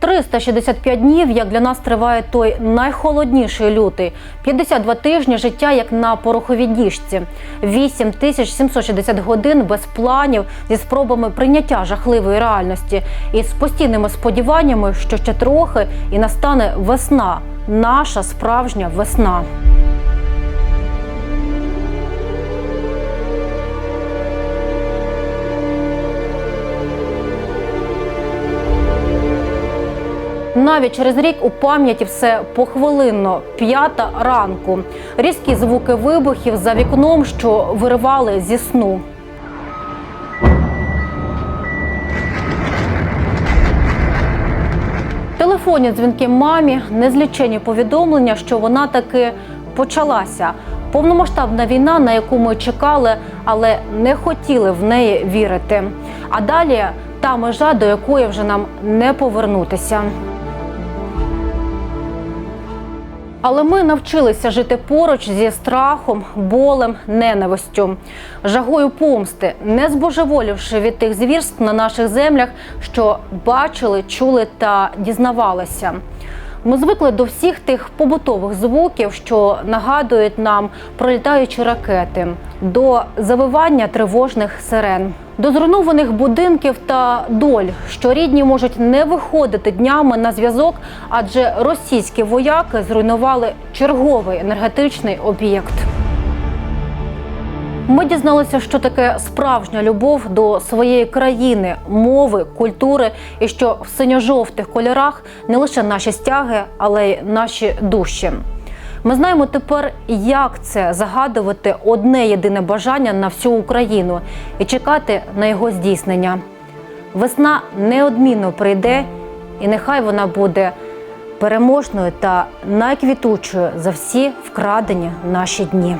365 днів, як для нас триває той найхолодніший лютий. 52 тижні життя, як на пороховій діжці. 8760 годин без планів зі спробами прийняття жахливої реальності і з постійними сподіваннями, що ще трохи і настане весна, наша справжня весна. Навіть через рік у пам'яті все похвилинно. П'ята ранку. Різкі звуки вибухів за вікном, що виривали зі сну. Телефонні дзвінки мамі, незлічені повідомлення, що вона таки почалася. Повномасштабна війна, на яку ми чекали, але не хотіли в неї вірити. А далі та межа, до якої вже нам не повернутися. Але ми навчилися жити поруч зі страхом, болем, ненавистю, жагою помсти, не збожеволівши від тих звірств на наших землях, що бачили, чули та дізнавалися. Ми звикли до всіх тих побутових звуків, що нагадують нам про літаючі ракети, до завивання тривожних сирен, до зруйнованих будинків та доль, що рідні можуть не виходити днями на зв'язок, адже російські вояки зруйнували черговий енергетичний об'єкт. Ми дізналися, що таке справжня любов до своєї країни, мови, культури, і що в синьо-жовтих кольорах не лише наші стяги, але й наші душі. Ми знаємо тепер, як це загадувати одне єдине бажання на всю Україну і чекати на його здійснення. Весна неодмінно прийде, і нехай вона буде переможною та найквітучою за всі вкрадені наші дні.